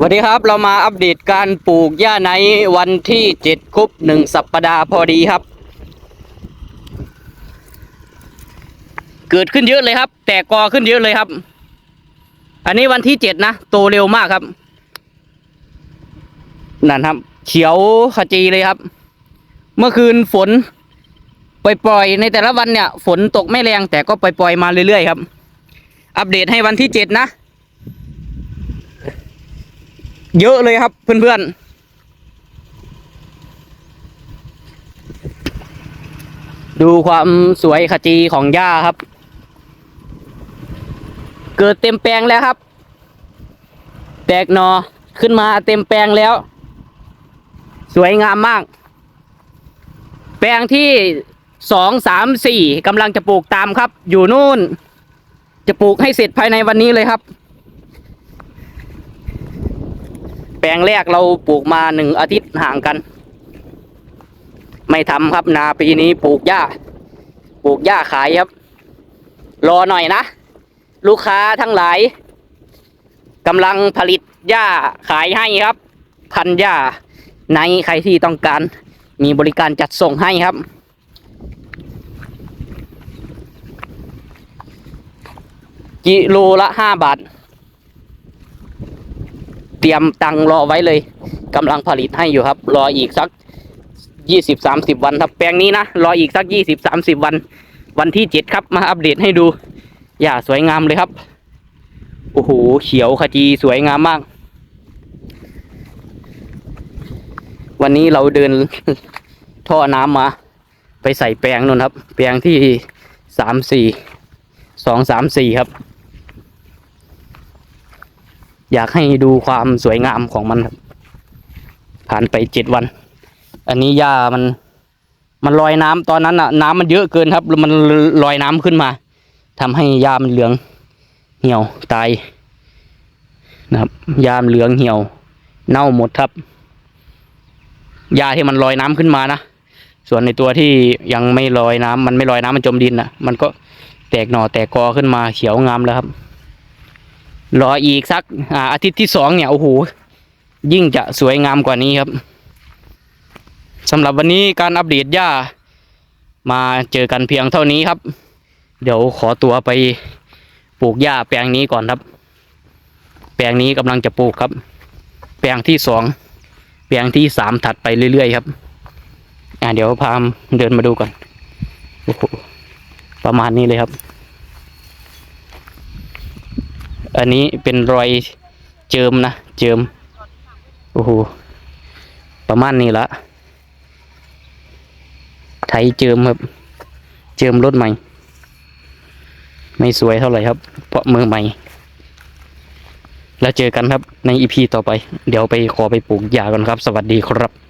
สวัสดีครับเรามาอัปเดตการปลูกหญ้าในวันที่เจ็ดครบหนึ่งสัปดาห์พอดีครับ เกิดขึ้นเยอะเลยครับ แตกกอขึ้นเยอะเลยครับ อันนี้วันที่เจ็ดนะโตเร็วมากครับนั่นครับ เขียวขจีเลยครับ เมื่อคืนฝนปล่อยๆในแต่ละวันเนี่ย ฝนตกไม่แรงแต่ก็ปล่อยๆมาเรื่อยๆครับ อัปเดตให้วันที่เจ็ดนะ เยอะเลยครับ เพื่อนๆดูความสวยขจีของหญ้าครับ เกิดเต็มแปลงแล้วครับ แตกหนอขึ้นมาเต็มแปลงแล้ว สวยงามมาก แปลงที่สองสามสี่กำลังจะปลูกตามครับ อยู่นู่น จะปลูกให้เสร็จภายในวันนี้เลยครับ แปลงแรกเราปลูกมาหนึ่งอาทิตย์ห่างกัน ไม่ทำครับนาปีนี้ปลูกหญ้า ปลูกหญ้าขายครับ รอหน่อยนะ ลูกค้าทั้งหลายกำลังผลิตหญ้าขายให้ครับ พันหญ้าในใครที่ต้องการมีบริการจัดส่งให้ครับ กิโลละห้าบาท เตรียมตังรอไว้เลยกำลังผลิตให้อยู่ครับ รออีกสักยี่สิบสามสิบวันครับ แปลงนี้นะรออีกสักยี่สิบสามสิบวัน วันที่เจ็ดครับมาอัปเดตให้ดูอย่าสวยงามเลยครับโอ้โหเขียวขจีสวยงามมาก วันนี้เราเดินท่อน้ำมา ไปใส่แปลงนู่นครับ แปลงที่สามสี่สองสามสี่ครับ อยากให้ดูความสวยงามของมันครับ ผ่านไปเจ็ดวัน อันนี้หญ้ามัน มันลอยน้ำตอนนั้นอะน้ำมันเยอะเกินครับ มันลอยน้ำขึ้นมาทำให้หญ้ามันเหลือง เหี่ยวตายนะครับหญ้าเหลืองเหี่ยว เน่าหมดครับหญ้าที่มันลอยน้ำขึ้นมานะส่วนในตัวที่ยังไม่ลอยน้ำมันไม่ลอยน้ำมันจมดินนะมันก็แตกหน่อแตกกอขึ้นมาเขียวงามแล้วครับ รออีกสักอาอาทิตย์ที่สองเนี่ยโอ้โหยิ่งจะสวยงามกว่านี้ครับสำหรับวันนี้การอัปเดตหญ้า มาเจอกันเพียงเท่านี้ครับ เดี๋ยวขอตัวไปปลูกหญ้าแปลงนี้ก่อนครับ แปลงนี้กำลังจะปลูกครับ แปลงที่สองแปลงที่สามถัดไปเรื่อยๆครับ อ่าเดี๋ยวพามเดินมาดูก่อนโอ้โหประมาณนี้เลยครับ อันนี้เป็นรอยเจิมนะ เจิม โอ้โห ประมาณนี้ละ ไถเจิมครับ เจิมรถใหม่ ไม่สวยเท่าไหร่ครับ เพราะมือใหม่ แล้วเจอกันครับในอีพีต่อไป เดี๋ยวไปขอไปปลูกยากันครับ สวัสดีครับ